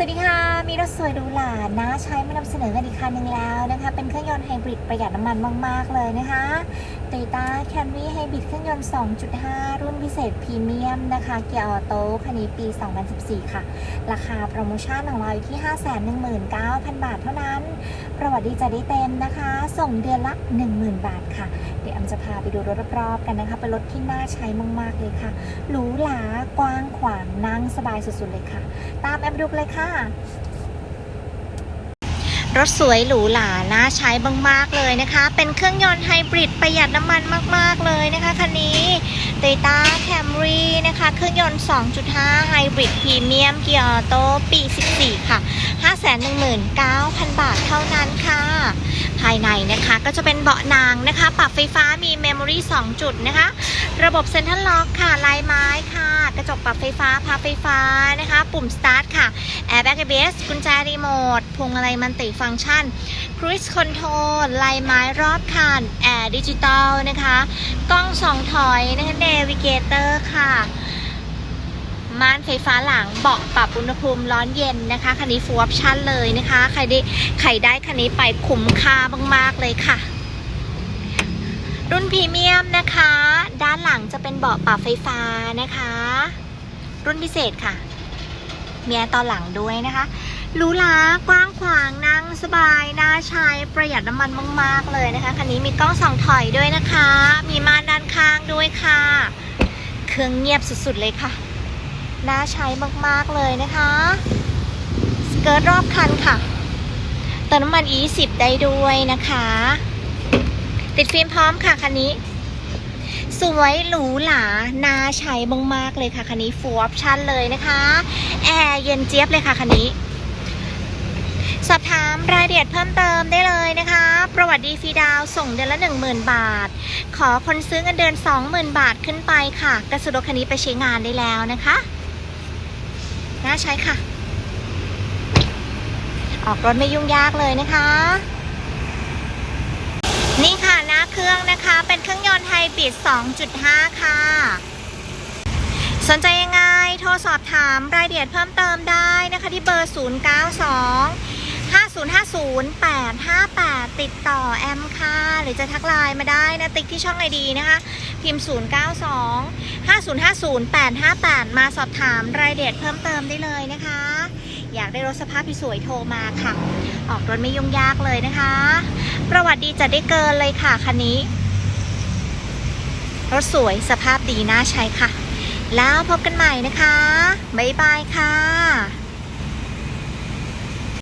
สวัสดีค่ะ มีรถสวยหรูหรานะ ใช้มานำเสนอกันอีกคันหนึ่งแล้วนะคะ เป็นเครื่องยนต์ไฮบริดประหยัดน้ำมันมาก ๆ เลยนะคะ Toyota Camry Hybrid เครื่องยนต์ 2.5 รุ่นพิเศษพรีเมียมนะคะ เกียร์ออโต้คันนี้ปี 2014 ค่ะ ราคาโปรโมชั่นของเราอยู่ที่ 519,000 บาทเท่านั้น ประวัติดีจะได้เต็มนะคะ ส่งเดือนละ 10,000 บาทค่ะ เดี๋ยวแอมจะพาไปดูรถรอบๆกันนะคะ เป็นรถที่น่าใช้มาก ๆ เลยค่ะ หรูหรากว้างขวางนั่งสบายสุด ๆ เลยค่ะ ตามแอมไปดูเลยค่ะรถสวยหรูหราน่าใช้มากๆเลยนะคะ เป็นเครื่องยนต์ไฮบริดประหยัดน้ำมันมาก ๆ เลยนะคะคันนี้ Toyota Camry นะคะ เครื่องยนต์ 2.5 ไฮบริดพรีเมียมเกียร์ออโต้ปี 14 ค่ะ 519,000 บาทเท่านั้นค่ะ ภายในนะคะก็จะเป็นเบาะนางนะคะ ปรับไฟฟ้ามีเมมโมรี่ 2 จุดนะคะ ระบบเซ็นทรัลล็อกค่ะ ลายไม้ค่ะ ปรับไฟฟ้าพับไฟฟ้านะคะ ปุ่มสตาร์ทค่ะแอร์แบ็กเอเบสกุญแจรีโมทพวงมาลัยมันติฟังก์ชันครู i คอนโทรลลายไม้รอบคันแอร์ดิจิตอลนะคะ กล้องสองถอยนะคะเนวิเกเตอร์ค่ะม่านไฟฟ้าหลังเบาะปรับอุณหภูมิร้อนเย็นนะคะคันนี้ฟูออปชั่นเลยนะคะ ใครได้ใครได้คันนี้ไปคุ้มค่ามากๆเลยค่ะ รุ่นพรีเมียมนะคะ ด้านหลังจะเป็นเบาะปรับไฟฟ้านะคะ รุ่นพิเศษค่ะ มีแอร์ตอนหลังด้วยนะคะหรูหรากว้างขวางนั่งสบายน่าใช้ประหยัดน้ำมันมาก ๆ เลยนะคะคันนี้มีกล้องสองถอยด้วยนะคะ มีม่านด้านข้างด้วยค่ะ เครื่องเงียบสุด ๆ เลยค่ะน่าใช้มาก ๆ เลยนะคะสเกิร์ตรอบคันค่ะเติมน้ำมัน E10 ได้ด้วยนะคะ ติดฟิล์มพร้อมค่ะคันนี้ สวยหรูหราน่าใช้มากๆเลยค่ะคันนี้ฟูลออปชั่นเลยนะคะ แอร์เย็นเจี๊ยบเลยค่ะคันนี้ สอบถามรายละเอียดเพิ่มเติมได้เลยนะคะ ประวัติดีฟรีดาวส่งเดือนละ 10,000 บาท ขอคนซื้อเงินเดือน 20,000 บาทขึ้นไปค่ะกระสุนรถคันนี้ไปใช้งานได้แล้วนะคะน่าใช้ค่ะ ออกรถไม่ยุ่งยากเลยนะคะ นี่ค่ะหน้าเครื่องนะคะเป็นเครื่องย บริด 2.5 ค่ะ สนใจยังไง โทรสอบถามรายละเอียดเพิ่มเติมได้นะคะที่เบอร์ 092 5050 858 ติดต่อแอมค่ะ หรือจะทักไลน์มาได้นะติ๊กที่ช่องไอดีนะคะ พิมพ์ 092 5050 858 มาสอบถามรายละเอียดเพิ่มเติมได้เลยนะคะ อยากได้รถสภาพที่สวยโทรมาค่ะ ออกรถไม่ยุ่งยากเลยนะคะ ประวัติดีจัดได้เกินเลยค่ะคันนี้ รถสวยสภาพดีน่าใช้ค่ะ แล้วพบกันใหม่นะคะ บ๊ายบายค่ะ